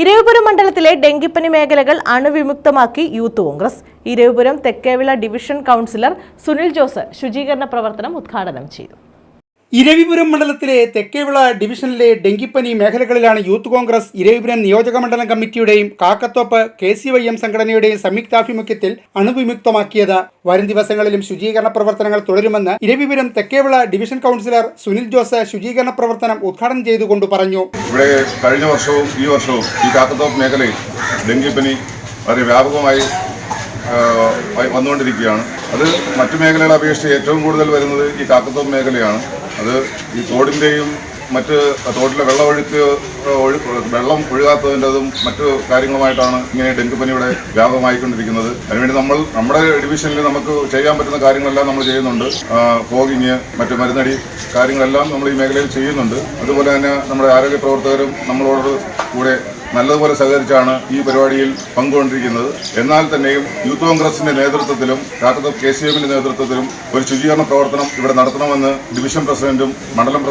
ഇരവിപുരം മണ്ഡലത്തിലെ ഡെങ്കിപ്പനി മേഖലകൾ അണുവിമുക്തമാക്കി youth Congress. Eravipuram Thekkevila division councillor Sunil Jose ശുചീകരണ പ്രവർത്തനം ഉദ്ഘാടനം ചെയ്തു. ഇരവിപുരം മണ്ഡലത്തിലെ തെക്കേവിള ഡിവിഷനിലെ ഡെങ്കിപ്പനി മേഖലകളിലാണ് യൂത്ത് കോൺഗ്രസ് ഇരവിപുരം നിയോജക മണ്ഡലം കമ്മിറ്റിയുടെയും Kakkathoppu K C Y M സംഘടനയുടെയും സംയുക്താഭിമുഖ്യത്തിൽ അണുവിമുക്തമാക്കിയത്. വരും ദിവസങ്ങളിലും ശുചീകരണ പ്രവർത്തനങ്ങൾ തുടരുമെന്ന് ഇരവിപുരം തെക്കേവിള ഡിവിഷൻ കൗൺസിലർ സുനിൽ ജോസ് ശുചീകരണ പ്രവർത്തനം ഉദ്ഘാടനം ചെയ്തുകൊണ്ട് പറഞ്ഞു. ഇവിടെ കഴിഞ്ഞ വർഷവും ഈ വർഷവും ഈ കാക്കത്തോപ്പ് മേഖലയിൽ ഡെങ്കിപ്പനി വളരെ വ്യാപകമായി വന്നുകൊണ്ടിരിക്കുകയാണ്. അത് മറ്റു മേഖലകളെ അപേക്ഷിച്ച് ഏറ്റവും കൂടുതൽ വരുന്നത് ഈ കാക്കത്തോപ്പ് മേഖലയാണ്. അത് ഈ തോടിന്റെയും മറ്റ് തോട്ടിലെ വെള്ളമൊഴുക്ക് വെള്ളം ഒഴുകാത്തതിന്റെതും മറ്റു കാര്യങ്ങളുമായിട്ടാണ് ഇങ്ങനെ ഡെങ്കിപ്പനി ഇവിടെ വ്യാപകമായിക്കൊണ്ടിരിക്കുന്നത്. അതിനുവേണ്ടി നമ്മൾ നമ്മുടെ ഡിവിഷനിൽ നമുക്ക് ചെയ്യാൻ പറ്റുന്ന കാര്യങ്ങളെല്ലാം നമ്മൾ ചെയ്യുന്നുണ്ട്. ഫോഗിങ് മറ്റു മരുന്നടി കാര്യങ്ങളെല്ലാം നമ്മൾ ഈ മേഖലയിൽ ചെയ്യുന്നുണ്ട്. അതുപോലെ തന്നെ നമ്മുടെ ആരോഗ്യ പ്രവർത്തകരും നമ്മളോട് കൂടെ നല്ലതുപോലെ സഹകരിച്ചാണ് ഈ പരിപാടിയിൽ പങ്കുകൊണ്ടിരിക്കുന്നത്. എന്നാൽ തന്നെയും യൂത്ത് കോൺഗ്രസിന്റെ നേതൃത്വത്തിലും കാക്കത്തോപ്പ് കെ സി എമ്മിന്റെ നേതൃത്വത്തിലും ഒരു ശുചീകരണ പ്രവർത്തനം ഇവിടെ നടത്തണമെന്ന് ഡിവിഷൻ പ്രസിഡന്റും മണ്ഡലം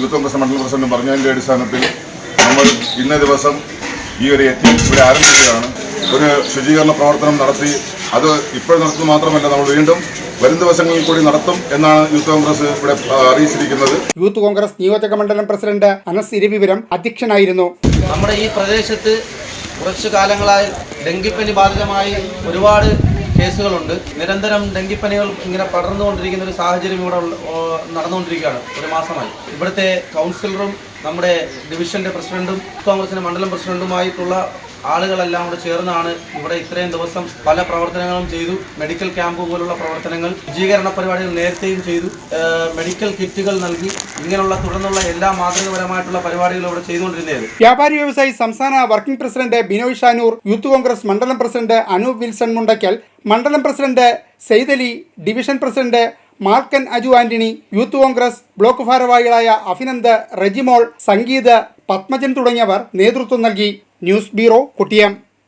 യൂത്ത് കോൺഗ്രസ് മണ്ഡലം പ്രസിഡന്റും പറഞ്ഞതിന്റെ അടിസ്ഥാനത്തിൽ നമ്മൾ ഇന്നേ ദിവസം ഈ ഒരു യജ്ഞം ഇവിടെ ആരംഭിക്കുകയാണ്. ഒരു ശുചീകരണ പ്രവർത്തനം നടത്തി അത് ഇപ്പോൾ നടത്തുന്നത് മാത്രമല്ല നമ്മൾ വീണ്ടും വരും ദിവസങ്ങളിൽ കൂടി നടത്തും എന്നാണ് യൂത്ത് കോൺഗ്രസ് ഇവിടെ അറിയിച്ചിരിക്കുന്നത്. യൂത്ത് കോൺഗ്രസ് നിയോജക മണ്ഡലം പ്രസിഡന്റ് അനസ് ഇരവിപുരം അധ്യക്ഷനായിരുന്നു. നമ്മുടെ ഈ പ്രദേശത്ത് കുറച്ചു കാലങ്ങളായി ഡെങ്കിപ്പനി ബാധിതമായി ഒരുപാട് കേസുകളുണ്ട്. നിരന്തരം ഡെങ്കിപ്പനികൾ ഇങ്ങനെ പടർന്നുകൊണ്ടിരിക്കുന്ന ഒരു സാഹചര്യം ഇവിടെ നടന്നുകൊണ്ടിരിക്കുകയാണ്. ഒരു മാസമായി. ഇവിടുത്തെ കൗൺസിലറും നമ്മുടെ ഡിവിഷന്റെ പ്രസിഡന്റും കോൺഗ്രസിന്റെ മണ്ഡലം പ്രസിഡന്റുമായിട്ടുള്ള ആളുകളെല്ലാം കൂടെ ചേർന്നാണ് ഇവിടെ ഇത്രയും ദിവസം പല പ്രവർത്തനങ്ങളും ചെയ്തു. മെഡിക്കൽ ക്യാമ്പ് പോലുള്ള പ്രവർത്തനങ്ങൾ ശുചീകരണ പരിപാടികൾ നേരത്തെയും ചെയ്തു. മെഡിക്കൽ കിറ്റുകൾ നൽകി. ഇങ്ങനെയുള്ള തുടർന്നുള്ള എല്ലാ മാതൃകപരമായിട്ടുള്ള പരിപാടികളും ഇവിടെ ചെയ്തുകൊണ്ടിരുന്നത് വ്യാപാരി വ്യവസായി സംസ്ഥാന working president Binoy Shanoor youth Congress മണ്ഡലം പ്രസിഡന്റ് അനൂപ് വിൽസൺ മുണ്ടയ്ക്കൽ മണ്ഡലം president Saidali division president Markan Aju Antony youth Congress block ഭാരവാഹികളായ അഭിനന്ദ് റെജിമോൾ സംഗീത് പത്മജൻ തുടങ്ങിയവർ നേതൃത്വം നൽകി. News bureau Kuttiyam.